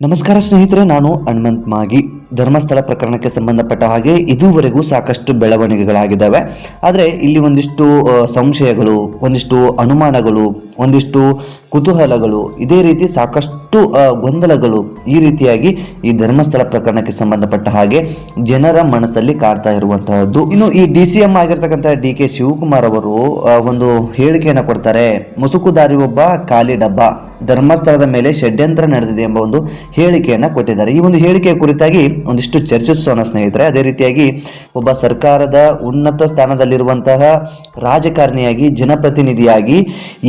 ನಮಸ್ಕಾರ ಸ್ನೇಹಿತರೆ, ನಾನು ಹನುಮಂತ್ ಮಾಗಿ. ಧರ್ಮಸ್ಥಳ ಪ್ರಕರಣಕ್ಕೆ ಸಂಬಂಧಪಟ್ಟ ಹಾಗೆ ಇದುವರೆಗೂ ಸಾಕಷ್ಟು ಬೆಳವಣಿಗೆಗಳಾಗಿದ್ದಾವೆ. ಆದರೆ ಇಲ್ಲಿ ಒಂದಿಷ್ಟು ಸಂಶಯಗಳು, ಒಂದಿಷ್ಟು ಅನುಮಾನಗಳು, ಒಂದಿಷ್ಟು ಕುತೂಹಲಗಳು, ಇದೇ ರೀತಿ ಸಾಕಷ್ಟು ಗೊಂದಲಗಳು ಈ ರೀತಿಯಾಗಿ ಈ ಧರ್ಮಸ್ಥಳ ಪ್ರಕರಣಕ್ಕೆ ಸಂಬಂಧಪಟ್ಟ ಹಾಗೆ ಜನರ ಮನಸ್ಸಲ್ಲಿ ಕಾಡ್ತಾ ಇರುವಂತಹದ್ದು. ಇನ್ನು ಈ ಡಿ ಸಿ ಎಂ ಆಗಿರ್ತಕ್ಕಂಥ ಡಿ ಕೆ ಶಿವಕುಮಾರ್ ಅವರು ಒಂದು ಹೇಳಿಕೆಯನ್ನು ಕೊಡ್ತಾರೆ. ಮುಸುಕುದಾರಿ ಒಬ್ಬ, ಖಾಲಿ ಡಬ್ಬ. ಧರ್ಮಸ್ಥಳದ ಮೇಲೆ ಷಡ್ಯಂತ್ರ ನಡೆದಿದೆ ಎಂಬ ಒಂದು ಹೇಳಿಕೆಯನ್ನು ಕೊಟ್ಟಿದ್ದಾರೆ. ಈ ಒಂದು ಹೇಳಿಕೆಯ ಕುರಿತಾಗಿ ಒಂದಿಷ್ಟು ಚರ್ಚಿಸೋಣ ಸ್ನೇಹಿತರೆ. ಅದೇ ರೀತಿಯಾಗಿ ಒಬ್ಬ ಸರ್ಕಾರದ ಉನ್ನತ ಸ್ಥಾನದಲ್ಲಿರುವಂತಹ ರಾಜಕಾರಣಿಯಾಗಿ, ಜನಪ್ರತಿನಿಧಿಯಾಗಿ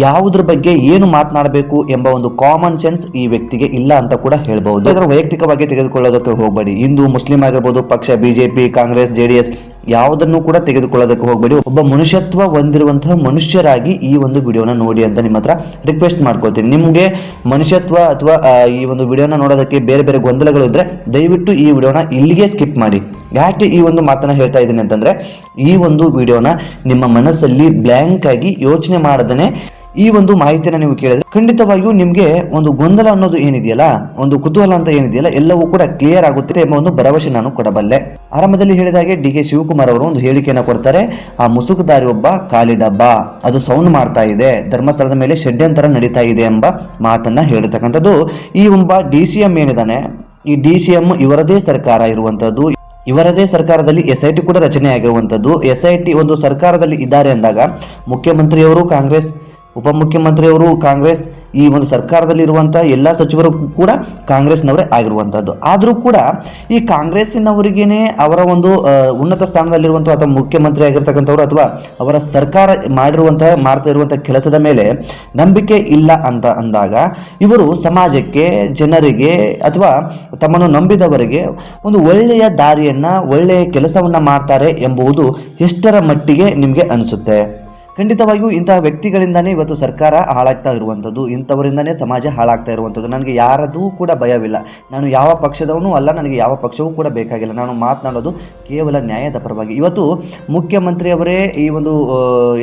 ಯಾವುದ್ರ ಬಗ್ಗೆ ಏನು ಮಾತನಾಡಬೇಕು ಎಂಬ ಒಂದು ಕಾಮನ್ ಸೆನ್ಸ್ ಈ ವ್ಯಕ್ತಿಗೆ ಇಲ್ಲ ಅಂತ ಕೂಡ ಹೇಳ್ಬಹುದು. ಅದರ ವೈಯಕ್ತಿಕವಾಗಿ ತೆಗೆದುಕೊಳ್ಳೋದಕ್ಕೆ ಹೋಗಬೇಡಿ. ಹಿಂದೂ, ಮುಸ್ಲಿಂ ಆಗಿರ್ಬೋದು, ಪಕ್ಷ, ಬಿಜೆಪಿ, ಕಾಂಗ್ರೆಸ್ ಜೆಡಿಎಸ್ ಯಾವುದನ್ನು ಕೂಡ ತೆಗೆದುಕೊಳ್ಳೋದಕ್ಕೆ ಹೋಗಬೇಡಿ. ಒಬ್ಬ ಮನುಷ್ಯತ್ವ ಹೊಂದಿರುವಂತಹ ಮನುಷ್ಯರಾಗಿ ಈ ಒಂದು ವಿಡಿಯೋನ ನೋಡಿ ಅಂತ ನಿಮ್ಮ ಹತ್ರ ರಿಕ್ವೆಸ್ಟ್ ಮಾಡ್ಕೊಳ್ತೀನಿ. ನಿಮಗೆ ಮನುಷ್ಯತ್ವ ಅಥವಾ ಈ ಒಂದು ವಿಡಿಯೋನ ನೋಡೋದಕ್ಕೆ ಬೇರೆ ಬೇರೆ ಗೊಂದಲಗಳು ಇದ್ರೆ ದಯವಿಟ್ಟು ಈ ವಿಡಿಯೋನ ಇಲ್ಲಿಗೆ ಸ್ಕಿಪ್ ಮಾಡಿ. ಯಾಕೆ ಈ ಒಂದು ಮಾತನ್ನ ಹೇಳ್ತಾ ಇದ್ದೀನಿ ಅಂತಂದ್ರೆ, ಈ ಒಂದು ವಿಡಿಯೋನ ನಿಮ್ಮ ಮನಸ್ಸಲ್ಲಿ ಬ್ಲ್ಯಾಂಕ್ ಆಗಿ ಯೋಚನೆ ಮಾಡದನೆ ಈ ಒಂದು ಮಾಹಿತಿಯನ್ನ ನೀವು ಕೇಳಿದ್ರೆ ಖಂಡಿತವಾಗಿಯೂ ನಿಮಗೆ ಒಂದು ಗೊಂದಲ ಅನ್ನೋದು ಏನಿದೆಯಲ್ಲ, ಒಂದು ಕುತೂಹಲ ಅಂತ ಏನಿದೆಯಲ್ಲ, ಎಲ್ಲವೂ ಕೂಡ ಕ್ಲಿಯರ್ ಆಗುತ್ತೆ ಎಂಬ ಒಂದು ಭರವಸೆ ನಾನು ಕೊಡಬಲ್ಲೆ. ಆರಂಭದಲ್ಲಿ ಹೇಳಿದ ಹಾಗೆ ಡಿ ಕೆ ಶಿವಕುಮಾರ್ ಅವರು ಒಂದು ಹೇಳಿಕೆಯನ್ನು ಕೊಡ್ತಾರೆ, ಆ ಮುಸುಕುದಾರಿ ಒಬ್ಬ ಖಾಲಿ ಡಬ್ಬ, ಅದು ಸೌಂಡ್ ಮಾಡ್ತಾ ಇದೆ, ಧರ್ಮಸ್ಥಳದ ಮೇಲೆ ಷಡ್ಯಂತರ ನಡೀತಾ ಇದೆ ಎಂಬ ಮಾತನ್ನ ಹೇಳಿರ್ತಕ್ಕಂಥದ್ದು ಈ ಒಬ್ಬ ಡಿ ಸಿ ಎಂ ಏನಿದಾನೆ, ಈ ಡಿ ಸಿ ಎಂ ಇವರದೇ ಸರ್ಕಾರ ಇರುವಂತದ್ದು ಇವರದೇ ಸರ್ಕಾರದಲ್ಲಿ ಎಸ್ ಐ ಟಿ ಕೂಡ ರಚನೆ ಆಗಿರುವಂತದ್ದು ಎಸ್ ಐ ಟಿ ಒಂದು ಸರ್ಕಾರದಲ್ಲಿ ಇದ್ದಾರೆ ಅಂದಾಗ ಮುಖ್ಯಮಂತ್ರಿಯವರು, ಕಾಂಗ್ರೆಸ್ ಉಪಮುಖ್ಯಮಂತ್ರಿಯವರು, ಕಾಂಗ್ರೆಸ್, ಈ ಒಂದು ಸರ್ಕಾರದಲ್ಲಿರುವಂಥ ಎಲ್ಲ ಸಚಿವರು ಕೂಡ ಕಾಂಗ್ರೆಸ್ನವರೇ ಆಗಿರುವಂಥದ್ದು ಆದರೂ ಕೂಡ ಈ ಕಾಂಗ್ರೆಸ್ಸಿನವರಿಗೇನೆ ಅವರ ಒಂದು ಉನ್ನತ ಸ್ಥಾನದಲ್ಲಿರುವಂಥ ಅಥವಾ ಮುಖ್ಯಮಂತ್ರಿ ಆಗಿರ್ತಕ್ಕಂಥವ್ರು ಅಥವಾ ಅವರ ಸರ್ಕಾರ ಮಾಡಿರುವಂತಹ, ಮಾಡ್ತಾ ಇರುವಂಥ ಕೆಲಸದ ಮೇಲೆ ನಂಬಿಕೆ ಇಲ್ಲ ಅಂತ ಅಂದಾಗ ಇವರು ಸಮಾಜಕ್ಕೆ, ಜನರಿಗೆ ಅಥವಾ ತಮ್ಮನ್ನು ನಂಬಿದವರಿಗೆ ಒಂದು ಒಳ್ಳೆಯ ದಾರಿಯನ್ನ, ಒಳ್ಳೆಯ ಕೆಲಸವನ್ನ ಮಾಡ್ತಾರೆ ಎಂಬುದು ಎಷ್ಟರ ಮಟ್ಟಿಗೆ ನಿಮಗೆ ಅನಿಸುತ್ತೆ? ಖಂಡಿತವಾಗಿಯೂ ಇಂತಹ ವ್ಯಕ್ತಿಗಳಿಂದಾನೇ ಇವತ್ತು ಸರ್ಕಾರ ಹಾಳಾಗ್ತಾ ಇರುವಂಥದ್ದು, ಇಂಥವರಿಂದನೇ ಸಮಾಜ ಹಾಳಾಗ್ತಾ ಇರುವಂಥದ್ದು. ನನಗೆ ಯಾರದೂ ಕೂಡ ಭಯವಿಲ್ಲ. ನಾನು ಯಾವ ಪಕ್ಷದವನು ಅಲ್ಲ, ನನಗೆ ಯಾವ ಪಕ್ಷವೂ ಕೂಡ ಬೇಕಾಗಿಲ್ಲ. ನಾನು ಮಾತನಾಡೋದು ಕೇವಲ ನ್ಯಾಯದ ಪರವಾಗಿ. ಇವತ್ತು ಮುಖ್ಯಮಂತ್ರಿಯವರೇ ಈ ಒಂದು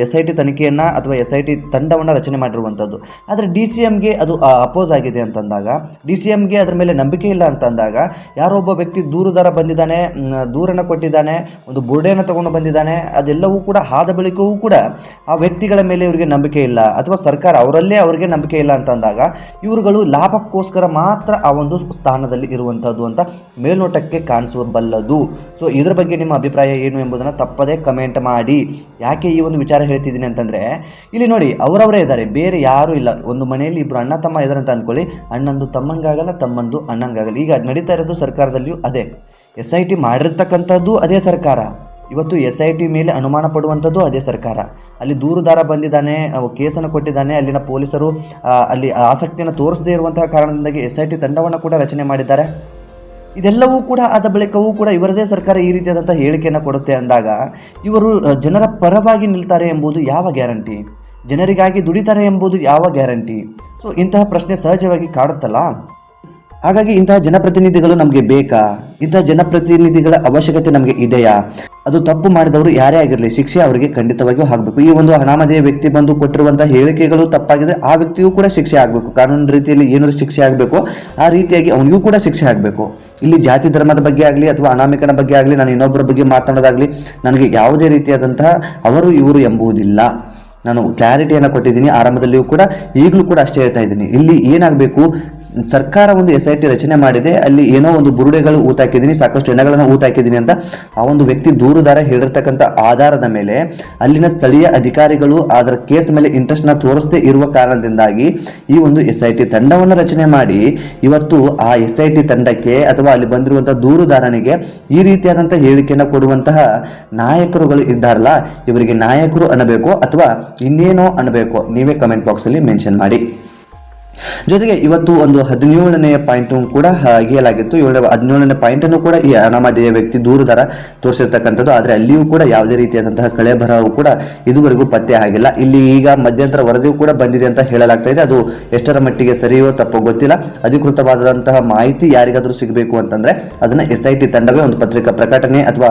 ಎಸ್ ಐ ಟಿ ತನಿಖೆಯನ್ನು ಅಥವಾ ಎಸ್ ಐ ಟಿ ತಂಡವನ್ನು ರಚನೆ ಮಾಡಿರುವಂಥದ್ದು. ಆದರೆ ಡಿ ಸಿ ಎಮ್ಗೆ ಅದು ಅಪೋಸ್ ಆಗಿದೆ ಅಂತಂದಾಗ, ಡಿ ಸಿ ಎಮ್ಗೆ ಅದರ ಮೇಲೆ ನಂಬಿಕೆ ಇಲ್ಲ ಅಂತಂದಾಗ, ಯಾರೋ ಒಬ್ಬ ವ್ಯಕ್ತಿ ದೂರುದಾರ ಬಂದಿದ್ದಾನೆ ದೂರನ ದೂರನ್ನು ಕೊಟ್ಟಿದ್ದಾನೆ, ಒಂದು ಬುರ್ಡೆಯನ್ನು ತಗೊಂಡು ಬಂದಿದ್ದಾನೆ, ಅದೆಲ್ಲವೂ ಕೂಡ ಆದ ಬಳಿಕವೂ ಕೂಡ ಆ ವ್ಯಕ್ತಿಗಳ ಮೇಲೆ ಇವರಿಗೆ ನಂಬಿಕೆ ಇಲ್ಲ, ಅಥವಾ ಸರ್ಕಾರ ಅವರಲ್ಲೇ ಅವರಿಗೆ ನಂಬಿಕೆ ಇಲ್ಲ ಅಂತಂದಾಗ ಇವರುಗಳು ಲಾಭಕ್ಕೋಸ್ಕರ ಮಾತ್ರ ಆ ಒಂದು ಸ್ಥಾನದಲ್ಲಿ ಇರುವಂಥದ್ದು ಅಂತ ಮೇಲ್ನೋಟಕ್ಕೆ ಕಾಣಿಸಬಲ್ಲದು. ಸೊ ಇದರ ಬಗ್ಗೆ ನಿಮ್ಮ ಅಭಿಪ್ರಾಯ ಏನು ಎಂಬುದನ್ನು ತಪ್ಪದೇ ಕಮೆಂಟ್ ಮಾಡಿ. ಯಾಕೆ ಈ ಒಂದು ವಿಚಾರ ಹೇಳ್ತಿದ್ದೀನಿ ಅಂತಂದರೆ, ಇಲ್ಲಿ ನೋಡಿ, ಅವರವರೇ ಇದ್ದಾರೆ, ಬೇರೆ ಯಾರೂ ಇಲ್ಲ. ಒಂದು ಮನೆಯಲ್ಲಿ ಇಬ್ಬರು ಅಣ್ಣ ತಮ್ಮ ಇದ್ದಾರೆ ಅಂತ ಅನ್ಕೊಳ್ಳಿ. ಅಣ್ಣಂದು ತಮ್ಮಂಗಾಗಲ್ಲ, ತಮ್ಮಂದು ಅಣ್ಣಂಗಾಗಲ್ಲ. ಈಗ ನಡೀತಾ ಇರೋದು ಸರ್ಕಾರದಲ್ಲಿಯೂ ಅದೇ. ಎಸ್ ಐ ಟಿ ಮಾಡಿರ್ತಕ್ಕಂಥದ್ದು ಅದೇ ಸರ್ಕಾರ. ಇವತ್ತು ಎಸ್ ಐ ಟಿ ಮೇಲೆ ಅನುಮಾನ ಪಡುವಂಥದ್ದು ಅದೇ ಸರ್ಕಾರ. ಅಲ್ಲಿ ದೂರುದಾರ ಬಂದಿದ್ದಾನೆ ಕೇಸನ್ನು ಕೊಟ್ಟಿದ್ದಾನೆ, ಅಲ್ಲಿನ ಪೊಲೀಸರು ಅಲ್ಲಿ ಆಸಕ್ತಿಯನ್ನು ತೋರಿಸದೇ ಇರುವಂತಹ ಕಾರಣದಿಂದಾಗಿ ಎಸ್ ಐ ಟಿ ತಂಡವನ್ನು ಕೂಡ ರಚನೆ ಮಾಡಿದ್ದಾರೆ. ಇದೆಲ್ಲವೂ ಕೂಡ ಆದ ಬಳಿಕವೂ ಕೂಡ ಇವರದೇ ಸರ್ಕಾರ ಈ ರೀತಿಯಾದಂಥ ಹೇಳಿಕೆಯನ್ನು ಕೊಡುತ್ತೆ ಅಂದಾಗ, ಇವರು ಜನರ ಪರವಾಗಿ ನಿಲ್ತಾರೆ ಎಂಬುದು ಯಾವ ಗ್ಯಾರಂಟಿ? ಜನರಿಗಾಗಿ ದುಡಿತಾರೆ ಎಂಬುದು ಯಾವ ಗ್ಯಾರಂಟಿ? ಸೊ, ಇಂತಹ ಪ್ರಶ್ನೆ ಸಹಜವಾಗಿ ಕಾಡುತ್ತಲ್ಲ? ಹಾಗಾಗಿ ಇಂತಹ ಜನಪ್ರತಿನಿಧಿಗಳು ನಮಗೆ ಬೇಕಾ? ಇಂತಹ ಜನಪ್ರತಿನಿಧಿಗಳ ಅವಶ್ಯಕತೆ ನಮಗೆ ಇದೆಯಾ? ಅದು ತಪ್ಪು ಮಾಡಿದವರು ಯಾರೇ ಆಗಿರಲಿ, ಶಿಕ್ಷೆ ಅವರಿಗೆ ಖಂಡಿತವಾಗಿಯೂ ಆಗಬೇಕು. ಈ ಒಂದು ಅನಾಮಧೇಯ ವ್ಯಕ್ತಿ ಬಂದು ಕೊಟ್ಟಿರುವಂತಹ ಹೇಳಿಕೆಗಳು ತಪ್ಪಾಗಿದೆ ಆ ವ್ಯಕ್ತಿಯೂ ಕೂಡ ಶಿಕ್ಷೆ ಆಗಬೇಕು. ಕಾನೂನು ರೀತಿಯಲ್ಲಿ ಏನಾದರೂ ಶಿಕ್ಷೆ ಆಗಬೇಕು, ಆ ರೀತಿಯಾಗಿ ಅವನಿಗೂ ಕೂಡ ಶಿಕ್ಷೆ ಆಗಬೇಕು. ಇಲ್ಲಿ ಜಾತಿ ಧರ್ಮದ ಬಗ್ಗೆ ಆಗಲಿ ಅಥವಾ ಅನಾಮಿಕನ ಬಗ್ಗೆ ಆಗಲಿ, ನಾನು ಇನ್ನೊಬ್ಬರ ಬಗ್ಗೆ ಮಾತಾಡೋದಾಗಲಿ, ನನಗೆ ಯಾವುದೇ ರೀತಿಯಾದಂತಹ ಅವರು ಇವರು ಎಂಬುದಿಲ್ಲ ನಾನು ಕ್ಲಾರಿಟಿಯನ್ನು ಕೊಟ್ಟಿದ್ದೀನಿ, ಆರಂಭದಲ್ಲಿಯೂ ಕೂಡ ಈಗಲೂ ಕೂಡ ಅಷ್ಟೇ ಹೇಳ್ತಾ ಇದ್ದೀನಿ. ಇಲ್ಲಿ ಏನಾಗಬೇಕು, ಸರ್ಕಾರ ಒಂದು ಎಸ್ ಐ ಟಿ ರಚನೆ ಮಾಡಿದೆ, ಅಲ್ಲಿ ಏನೋ ಒಂದು ಬುರುಡೆಗಳು ಊತಾಕಿದ್ದೀನಿ, ಸಾಕಷ್ಟು ಹೆಣಗಳನ್ನು ಊತಾಕಿದ್ದೀನಿ ಅಂತ ಆ ಒಂದು ವ್ಯಕ್ತಿ ದೂರುದಾರ ಹೇಳಿರ್ತಕ್ಕಂಥ ಆಧಾರದ ಮೇಲೆ ಅಲ್ಲಿನ ಸ್ಥಳೀಯ ಅಧಿಕಾರಿಗಳು ಅದರ ಕೇಸ್ ಮೇಲೆ ಇಂಟ್ರೆಸ್ಟ್ನ ತೋರಿಸದೇ ಇರುವ ಕಾರಣದಿಂದಾಗಿ ಈ ಒಂದು ಎಸ್ ಐ ಟಿ ತಂಡವನ್ನು ರಚನೆ ಮಾಡಿ, ಇವತ್ತು ಆ ಎಸ್ ಐ ಟಿ ತಂಡಕ್ಕೆ ಅಥವಾ ಅಲ್ಲಿ ಬಂದಿರುವಂತಹ ದೂರುದಾರನಿಗೆ ಈ ರೀತಿಯಾದಂಥ ಹೇಳಿಕೆಯನ್ನು ಕೊಡುವಂತಹ ನಾಯಕರುಗಳು ಇದ್ದಾರಲ್ಲ, ಇವರಿಗೆ ನಾಯಕರು ಅನ್ನಬೇಕು ಅಥವಾ ಇನ್ನೇನೋ ಅನ್ನಬೇಕು ನೀವೇ ಕಮೆಂಟ್ ಬಾಕ್ಸಲ್ಲಿ ಮೆನ್ಷನ್ ಮಾಡಿ. ಜೊತೆಗೆ ಇವತ್ತು ಒಂದು ಹದಿನೇಳನೇ ಪಾಯಿಂಟ್ ಕೂಡ ಹಾಗೆಯಲಾಗಿತ್ತು ಏಳನೇ ಹದಿನೇಳನೇ ಪಾಯಿಂಟ್ ಅನ್ನು ಕೂಡ ಈ ಅನಾಮಧೇಯ ವ್ಯಕ್ತಿ ದೂರುದಾರ ತೋರಿಸಿರ್ತಕ್ಕಂಥದ್ದು. ಆದರೆ ಅಲ್ಲಿಯೂ ಕೂಡ ಯಾವುದೇ ರೀತಿಯಾದಂತಹ ಕಳೆ ಬರಹವು ಕೂಡ ಇದುವರೆಗೂ ಪತ್ತೆ ಆಗಿಲ್ಲ. ಇಲ್ಲಿ ಈಗ ಮಧ್ಯಂತರ ವರದಿಯು ಕೂಡ ಬಂದಿದೆ ಅಂತ ಹೇಳಲಾಗ್ತಾ ಇದೆ. ಅದು ಎಷ್ಟರ ಮಟ್ಟಿಗೆ ಸರಿಯೋ ತಪ್ಪೋ ಗೊತ್ತಿಲ್ಲ. ಅಧಿಕೃತವಾದಂತಹ ಮಾಹಿತಿ ಯಾರಿಗಾದ್ರೂ ಸಿಗಬೇಕು ಅಂತಂದ್ರೆ ಅದನ್ನ ಎಸ್ ಐ ಟಿ ತಂಡವೇ ಒಂದು ಪತ್ರಿಕಾ ಪ್ರಕಟಣೆ ಅಥವಾ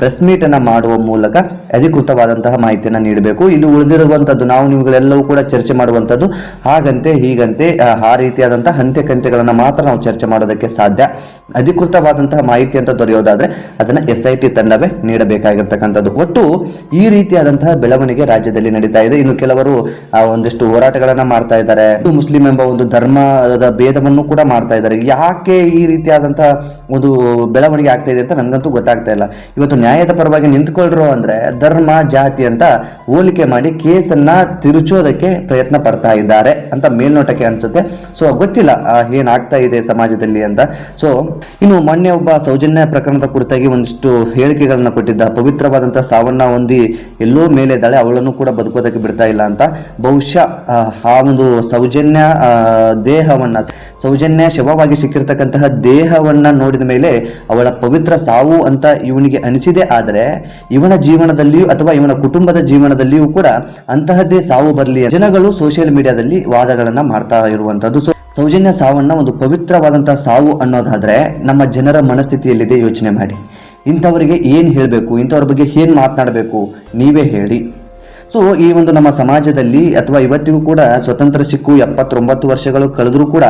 ಪ್ರೆಸ್ ಮೀಟ್ ಅನ್ನ ಮಾಡುವ ಮೂಲಕ ಅಧಿಕೃತವಾದಂತಹ ಮಾಹಿತಿಯನ್ನ ನೀಡಬೇಕು. ಇಲ್ಲಿ ಉಳಿದಿರುವಂತದ್ದು ನಾವು ನಿಮ್ಗಳೆಲ್ಲವೂ ಕೂಡ ಚರ್ಚೆ ಮಾಡುವಂತದ್ದು. ಹಾಗಂತೆ ಹೀಗಂತೆ ಆ, ರೀತಿಯಾದಂತಹ ಹಂತೆ ಮಾತ್ರ ನಾವು ಚರ್ಚೆ ಮಾಡೋದಕ್ಕೆ ಸಾಧ್ಯ. ಅಧಿಕೃತವಾದಂತಹ ಮಾಹಿತಿ ಅಂತ ದೊರೆಯೋದಾದ್ರೆ ಅದನ್ನ ಎಸ್ ಐ ಟಿ ತಂಡವೇ ನೀಡಬೇಕಾಗಿರ್ತಕ್ಕಂಥದ್ದು. ಒಟ್ಟು ಈ ರೀತಿಯಾದಂತಹ ಬೆಳವಣಿಗೆ ರಾಜ್ಯದಲ್ಲಿ ನಡೀತಾ ಇದೆ. ಇನ್ನು ಕೆಲವರು ಒಂದಿಷ್ಟು ಹೋರಾಟಗಳನ್ನ ಮಾಡ್ತಾ ಇದ್ದಾರೆ. ಮುಸ್ಲಿಂ ಎಂಬ ಒಂದು ಧರ್ಮದ ಭೇದವನ್ನು ಕೂಡ ಮಾಡ್ತಾ ಇದ್ದಾರೆ. ಯಾಕೆ ಈ ರೀತಿಯಾದಂತಹ ಒಂದು ಬೆಳವಣಿಗೆ ಆಗ್ತಾ ಇದೆ ಅಂತ ನನಗಂತೂ ಗೊತ್ತಾಗ್ತಾ ಇಲ್ಲ. ಇವತ್ತು ನ್ಯಾಯದ ಪರವಾಗಿ ನಿಂತ್ಕೊಳ್ರು ಅಂದ್ರೆ ಧರ್ಮ ಜಾತಿ ಅಂತ ಹೋಲಿಕೆ ಮಾಡಿ ಕೇಸನ್ನ ತಿರುಚೋದಕ್ಕೆ ಪ್ರಯತ್ನ ಪಡ್ತಾ ಇದ್ದಾರೆ ಅಂತ ಮೇಲ್ನೋಟಕ್ಕೆ ಸೊ ಗೊತ್ತಿಲ್ಲ ಏನಾಗ್ತಾ ಇದೆ ಸಮಾಜದಲ್ಲಿ ಅಂತ. ಸೊ ಇನ್ನು ಮೊನ್ನೆ ಒಬ್ಬ ಸೌಜನ್ಯ ಪ್ರಕರಣದ ಕುರಿತಾಗಿ ಒಂದಿಷ್ಟು ಹೇಳಿಕೆಗಳನ್ನ ಕೊಟ್ಟಿದ್ದ. ಪವಿತ್ರವಾದಂತಹ ಸಾವನ್ನ ಹೊಂದಿ ಎಲ್ಲೋ ಮೇಲೆ ಇದ್ದಾಳೆ ಅವಳನ್ನು ಕೂಡ ಬದುಕೋದಕ್ಕೆ ಬಿಡ್ತಾ ಇಲ್ಲ ಅಂತ. ಬಹುಶಃ ಆ, ಒಂದು ಸೌಜನ್ಯ ದೇಹವನ್ನ ಸೌಜನ್ಯ ಶವವಾಗಿ ಸಿಕ್ಕಿರ್ತಕ್ಕಂತಹ ದೇಹವನ್ನ ನೋಡಿದ ಮೇಲೆ ಅವಳ ಪವಿತ್ರ ಸಾವು ಅಂತ ಇವನಿಗೆ ಅನಿಸಿದೆ. ಆದರೆ ಇವನ ಜೀವನದಲ್ಲಿಯೂ ಅಥವಾ ಇವನ ಕುಟುಂಬದ ಜೀವನದಲ್ಲಿಯೂ ಕೂಡ ಅಂತಹದ್ದೇ ಸಾವು ಬರಲಿ ಜನಗಳು ಸೋಷಿಯಲ್ ಮೀಡಿಯಾದಲ್ಲಿ ವಾದಗಳನ್ನ ಮಾಡ್ತಾ ಇರುವಂತದ್ದು ಸೊ ಸೌಜನ್ಯ ಸಾವನ್ನ ಒಂದು ಪವಿತ್ರವಾದಂತಹ ಸಾವು ಅನ್ನೋದಾದ್ರೆ ನಮ್ಮ ಜನರ ಮನಸ್ಥಿತಿಯಲ್ಲಿದೆ ಯೋಚನೆ ಮಾಡಿ. ಇಂಥವರಿಗೆ ಏನು ಹೇಳಬೇಕು? ಇಂಥವ್ರ ಬಗ್ಗೆ ಏನು ಮಾತನಾಡಬೇಕು? ನೀವೇ ಹೇಳಿ. ಸೊ ಈ ಒಂದು ನಮ್ಮ ಸಮಾಜದಲ್ಲಿ ಅಥವಾ ಇವತ್ತಿಗೂ ಕೂಡ ಸ್ವತಂತ್ರ ಸಿಕ್ಕು ಎಪ್ಪತ್ತೊಂಬತ್ತು ವರ್ಷಗಳು ಕಳೆದರೂ ಕೂಡ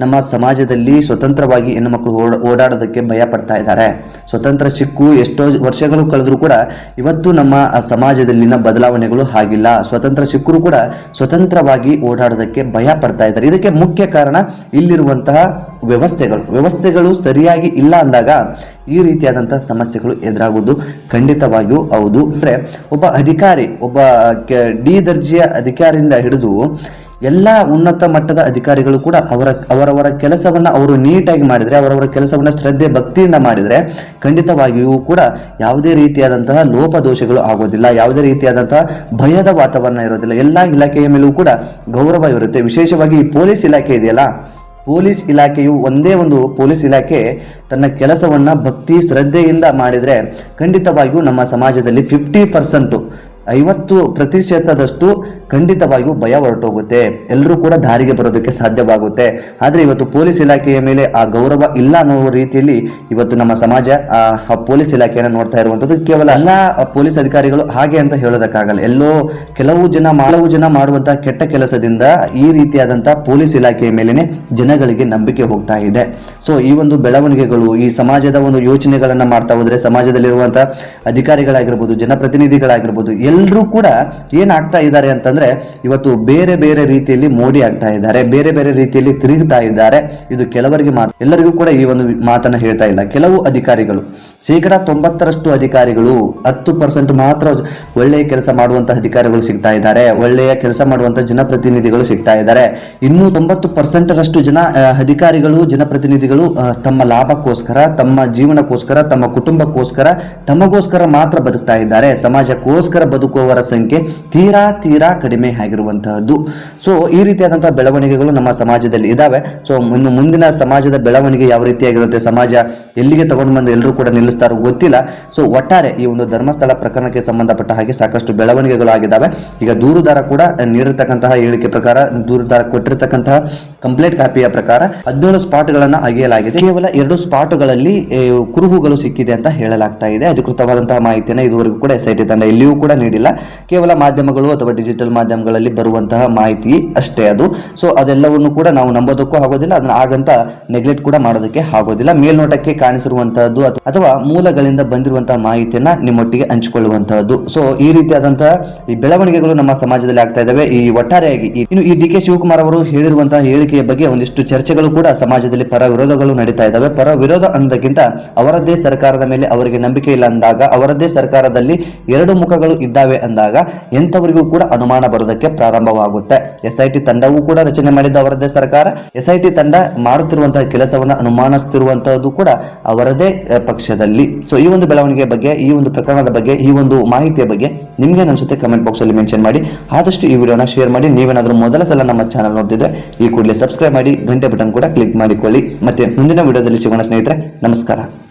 ನಮ್ಮ ಸಮಾಜದಲ್ಲಿ ಸ್ವತಂತ್ರವಾಗಿ ಹೆಣ್ಣು ಮಕ್ಕಳು ಓಡಾಡೋದಕ್ಕೆ ಭಯ ಪಡ್ತಾ ಇದ್ದಾರೆ. ಸ್ವತಂತ್ರ ಸಿಕ್ಕು, ಎಷ್ಟೋ ವರ್ಷಗಳು ಕಳೆದರೂ ಕೂಡ ಇವತ್ತು ನಮ್ಮ ಸಮಾಜದಲ್ಲಿನ ಬದಲಾವಣೆಗಳು ಆಗಿಲ್ಲ ಸ್ವತಂತ್ರ ಸಿಕ್ಕರು ಕೂಡ ಸ್ವತಂತ್ರವಾಗಿ ಓಡಾಡೋದಕ್ಕೆ ಭಯ ಪಡ್ತಾ ಇದ್ದಾರೆ. ಇದಕ್ಕೆ ಮುಖ್ಯ ಕಾರಣ ಇಲ್ಲಿರುವಂತಹ ವ್ಯವಸ್ಥೆಗಳು. ವ್ಯವಸ್ಥೆಗಳು ಸರಿಯಾಗಿ ಇಲ್ಲ ಅಂದಾಗ ಈ ರೀತಿಯಾದಂತಹ ಸಮಸ್ಯೆಗಳು ಎದುರಾಗುವುದು ಖಂಡಿತವಾಗಿಯೂ ಹೌದು. ಅಂದರೆ ಒಬ್ಬ ಅಧಿಕಾರಿ, ಒಬ್ಬ ಡಿ ದರ್ಜೆಯ ಅಧಿಕಾರಿಯಿಂದ ಹಿಡಿದು ಎಲ್ಲ ಉನ್ನತ ಮಟ್ಟದ ಅಧಿಕಾರಿಗಳು ಕೂಡ ಅವರ, ಅವರವರ ಕೆಲಸವನ್ನ ಅವರು ನೀಟಾಗಿ ಮಾಡಿದರೆ, ಅವರವರ ಕೆಲಸವನ್ನ ಶ್ರದ್ಧೆ ಭಕ್ತಿಯಿಂದ ಮಾಡಿದರೆ ಖಂಡಿತವಾಗಿಯೂ ಕೂಡ ಯಾವುದೇ ರೀತಿಯಾದಂತಹ ಲೋಪದೋಷಗಳು ಆಗೋದಿಲ್ಲ, ಯಾವುದೇ ರೀತಿಯಾದಂತಹ ಭಯದ ವಾತಾವರಣ ಇರೋದಿಲ್ಲ. ಎಲ್ಲ ಇಲಾಖೆಯ ಮೇಲೂ ಕೂಡ ಗೌರವ ಇರುತ್ತೆ. ವಿಶೇಷವಾಗಿ ಈ ಪೊಲೀಸ್ ಇಲಾಖೆ ಇದೆಯಲ್ಲ, ಪೊಲೀಸ್ ಇಲಾಖೆಯು ಒಂದೇ ಒಂದು ಪೊಲೀಸ್ ಇಲಾಖೆ ತನ್ನ ಕೆಲಸವನ್ನ ಭಕ್ತಿ, ಶ್ರದ್ಧೆಯಿಂದ ಮಾಡಿದರೆ ಖಂಡಿತವಾಗಿಯೂ ನಮ್ಮ ಸಮಾಜದಲ್ಲಿ ಫಿಫ್ಟಿ ಪರ್ಸೆಂಟು ಐವತ್ತು ಪ್ರತಿಶತದಷ್ಟು ಖಂಡಿತವಾಗಿಯೂ ಭಯ ಹೊರಟೋಗುತ್ತೆ. ಎಲ್ಲರೂ ಕೂಡ ದಾರಿಗೆ ಬರೋದಕ್ಕೆ ಸಾಧ್ಯವಾಗುತ್ತೆ. ಆದರೆ ಇವತ್ತು ಪೊಲೀಸ್ ಇಲಾಖೆಯ ಮೇಲೆ ಆ ಗೌರವ ಇಲ್ಲ ಅನ್ನೋ ರೀತಿಯಲ್ಲಿ ಇವತ್ತು ನಮ್ಮ ಸಮಾಜ, ಆ ಪೊಲೀಸ್ ಇಲಾಖೆಯನ್ನು ನೋಡ್ತಾ ಇರುವಂಥದ್ದು ಕೇವಲ ಎಲ್ಲ ಪೊಲೀಸ್ ಅಧಿಕಾರಿಗಳು ಹಾಗೆ ಅಂತ ಹೇಳೋದಕ್ಕಾಗಲ್ಲ. ಎಲ್ಲೋ ಕೆಲವು ಜನ ಕೆಲವು ಜನ ಮಾಡುವಂತಹ ಕೆಟ್ಟ ಕೆಲಸದಿಂದ ಈ ರೀತಿಯಾದಂತಹ ಪೊಲೀಸ್ ಇಲಾಖೆಯ ಮೇಲೇನೆ ಜನಗಳಿಗೆ ನಂಬಿಕೆ ಹೋಗ್ತಾ ಇದೆ. ಸೊ ಈ ಒಂದು ಬೆಳವಣಿಗೆಗಳು, ಈ ಸಮಾಜದ ಒಂದು ಯೋಚನೆಗಳನ್ನ ಮಾಡ್ತಾ ಹೋದ್ರೆ ಸಮಾಜದಲ್ಲಿರುವಂತಹ ಅಧಿಕಾರಿಗಳಾಗಿರ್ಬೋದು, ಜನಪ್ರತಿನಿಧಿಗಳಾಗಿರ್ಬೋದು ಎಲ್ಲರೂ ಕೂಡ ಏನಾಗ್ತಾ ಇದ್ದಾರೆ ಅಂತಂದ್ರೆ ಇವತ್ತು ಬೇರೆ ಬೇರೆ ರೀತಿಯಲ್ಲಿ ಮೋಡಿ ಆಗ್ತಾ ಇದ್ದಾರೆ, ಬೇರೆ ಬೇರೆ ರೀತಿಯಲ್ಲಿ ತಿರುಗ್ತಾ ಇದ್ದಾರೆ. ಇದು ಕೆಲವರಿಗೆ ಮಾತ್ರ, ಎಲ್ಲರಿಗೂ ಕೂಡ ಈ ಒಂದು ಮಾತನ್ನ ಹೇಳ್ತಾ ಇಲ್ಲ. ಕೆಲವು ಅಧಿಕಾರಿಗಳು, ಶೇಕಡ ತೊಂಬತ್ತರಷ್ಟು ಅಧಿಕಾರಿಗಳು, ಹತ್ತು ಪರ್ಸೆಂಟ್ ಮಾತ್ರ ಒಳ್ಳೆಯ ಕೆಲಸ ಮಾಡುವಂತಹ ಅಧಿಕಾರಿಗಳು ಸಿಗ್ತಾ ಇದ್ದಾರೆ. ಒಳ್ಳೆಯ ಕೆಲಸ ಮಾಡುವಂತಹ ಜನಪ್ರತಿನಿಧಿಗಳು ಸಿಗ್ತಾ ಇದ್ದಾರೆ. ಇನ್ನೂ ತೊಂಬತ್ತು ಪರ್ಸೆಂಟ್ ರಷ್ಟು ಜನ ಅಧಿಕಾರಿಗಳು, ಜನಪ್ರತಿನಿಧಿಗಳು ತಮ್ಮ ಲಾಭಕ್ಕೋಸ್ಕರ, ತಮ್ಮ ಜೀವನಕ್ಕೋಸ್ಕರ, ತಮ್ಮ ಕುಟುಂಬಕ್ಕೋಸ್ಕರ, ತಮಗೋಸ್ಕರ ಮಾತ್ರ ಬದುಕ್ತಾ ಇದ್ದಾರೆ. ಸಮಾಜಕ್ಕೋಸ್ಕರ ಬದುಕುವವರ ಸಂಖ್ಯೆ ತೀರಾ ತೀರಾ ಕಡಿಮೆ ಆಗಿರುವಂತಹದ್ದು. ಸೊ ಈ ರೀತಿಯಾದಂತಹ ಬೆಳವಣಿಗೆಗಳು ನಮ್ಮ ಸಮಾಜದಲ್ಲಿ ಇದಾವೆ. ಸೊ ಇನ್ನು ಮುಂದಿನ ಸಮಾಜದ ಬೆಳವಣಿಗೆ ಯಾವ ರೀತಿಯಾಗಿರುತ್ತೆ? ಸಮಾಜ ಎಲ್ಲಿಗೆ ತಗೊಂಡು ಬಂದು ಎಲ್ಲರೂ ಕೂಡ ನಿಲ್ಲಿಸ್ತಾರೋ ಗೊತ್ತಿಲ್ಲ. ಸೊ ಒಟ್ಟಾರೆ ಈ ಒಂದು ಧರ್ಮಸ್ಥಳ ಪ್ರಕರಣಕ್ಕೆ ಸಂಬಂಧಪಟ್ಟ ಹಾಗೆ ಸಾಕಷ್ಟು ಬೆಳವಣಿಗೆಗಳು ಆಗಿದ್ದಾವೆ ಈಗ ದೂರುದಾರ ಕೂಡ ನೀಡಿರ್ತಕ್ಕಂತಹ ಹೇಳಿಕೆ ಪ್ರಕಾರ, ದೂರುದಾರ ಕೊಟ್ಟಿರ್ತಕ್ಕಂತಹ ಕಂಪ್ಲೇಂಟ್ ಕಾಪಿಯ ಪ್ರಕಾರ ಹದಿನೇಳು ಸ್ಪಾಟ್ಗಳನ್ನು ಅಗೆಯಲಾಗಿದೆ. ಕೇವಲ ಎರಡು ಸ್ಪಾಟ್ಗಳಲ್ಲಿ ಗಳಲ್ಲಿ ಕುರುಹುಗಳು ಸಿಕ್ಕಿದೆ ಅಂತ ಹೇಳಲಾಗ್ತಾ ಇದೆ. ಅಧಿಕೃತವಾದಂತಹ ಮಾಹಿತಿಯನ್ನು ಇದುವರೆಗೂ ಕೂಡ ಎಸ್ ಐ ತಂಡ ಎಲ್ಲಿಯೂ ಕೂಡ ನೀಡಿಲ್ಲ. ಕೇವಲ ಮಾಧ್ಯಮಗಳು ಅಥವಾ ಡಿಜಿಟಲ್ ಮಾಧ್ಯಮಗಳಲ್ಲಿ ಬರುವಂತಹ ಮಾಹಿತಿ ಅಷ್ಟೇ ಅದು. ಸೊ ಅದೆಲ್ಲವನ್ನು ಕೂಡ ನಾವು ನಂಬೋದಕ್ಕೂ ಆಗೋದಿಲ್ಲ. ಅದನ್ನ ಹಾಗಂತ ನೆಗ್ಲೆಕ್ಟ್ ಕೂಡ ಮಾಡೋದಕ್ಕೆ ಆಗೋದಿಲ್ಲ. ಮೇಲ್ನೋಟಕ್ಕೆ ಕಾಣಿಸಿರುವಂತಹದ್ದು ಅಥವಾ ಮೂಲಗಳಿಂದ ಬಂದಿರುವಂತಹ ಮಾಹಿತಿಯನ್ನ ನಿಮ್ಮೊಟ್ಟಿಗೆ ಹಂಚಿಕೊಳ್ಳುವಂತಹದ್ದು. ಸೊ ಈ ರೀತಿಯಾದಂತಹ ಈ ಬೆಳವಣಿಗೆಗಳು ನಮ್ಮ ಸಮಾಜದಲ್ಲಿ ಆಗ್ತಾ ಇದಾವೆ. ಈ ಒಟ್ಟಾರೆಯಾಗಿ ಇನ್ನು ಈ ಡಿ ಕೆ ಶಿವಕುಮಾರ್ ಅವರು ಹೇಳಿರುವಂತಹ ಹೇಳಿಕೆಯ ಬಗ್ಗೆ ಒಂದಿಷ್ಟು ಚರ್ಚೆಗಳು ಕೂಡ ಸಮಾಜದಲ್ಲಿ ಪರ ವಿರೋಧಗಳು ನಡೀತಾ ಇದ್ದಾವೆ ಪರ ವಿರೋಧ ಅನ್ನೋದಕ್ಕಿಂತ ಅವರದ್ದೇ ಸರ್ಕಾರದ ಮೇಲೆ ಅವರಿಗೆ ನಂಬಿಕೆ ಇಲ್ಲ ಅಂದಾಗ, ಅವರದ್ದೇ ಸರ್ಕಾರದಲ್ಲಿ ಎರಡು ಮುಖಗಳು ಇದ್ದಾವೆ ಅಂದಾಗ, ಎಂಥವರಿಗೂ ಕೂಡ ಅನುಮಾನ ಬರೋದಕ್ಕೆ ಪ್ರಾರಂಭವಾಗುತ್ತೆ. ಎಸ್ ಐ ಟಿ ತಂಡವೂ ಕೂಡ ರಚನೆ ಮಾಡಿದ ಅವರದೇ ಸರ್ಕಾರ. ಎಸ್ ಐ ಟಿ ತಂಡ ಮಾಡುತ್ತಿರುವಂತಹ ಕೆಲಸವನ್ನು ಅನುಮಾನಿಸುತ್ತಿರುವಂತಹದ್ದು ಕೂಡ ಅವರದೇ ಪಕ್ಷದಲ್ಲಿ. ಸೊ ಈ ಒಂದು ಬೆಳವಣಿಗೆ ಬಗ್ಗೆ, ಈ ಒಂದು ಪ್ರಕರಣದ ಬಗ್ಗೆ, ಈ ಒಂದು ಮಾಹಿತಿಯ ಬಗ್ಗೆ ನಿಮ್ಗೆ ಅನಿಸುತ್ತೆ ಕಮೆಂಟ್ ಬಾಕ್ಸ್ ಅಲ್ಲಿ ಮೆನ್ಷನ್ ಮಾಡಿ. ಆದಷ್ಟು ಈ ವಿಡಿಯೋನ ಶೇರ್ ಮಾಡಿ. ನೀವೇನಾದರೂ ಮೊದಲ ಸಲ ನಮ್ಮ ಚಾನಲ್ ನೋಡ್ತಿದ್ರೆ ಈ ಕೂಡಲೇ ಸಬ್ಸ್ಕ್ರೈಬ್ ಮಾಡಿ ಗಂಟೆ ಬಟನ್ ಕೂಡ ಕ್ಲಿಕ್ ಮಾಡಿಕೊಳ್ಳಿ. ಮತ್ತೆ ಮುಂದಿನ ವಿಡಿಯೋದಲ್ಲಿ ಸಿಗೋಣ ಸ್ನೇಹಿತರೆ, ನಮಸ್ಕಾರ.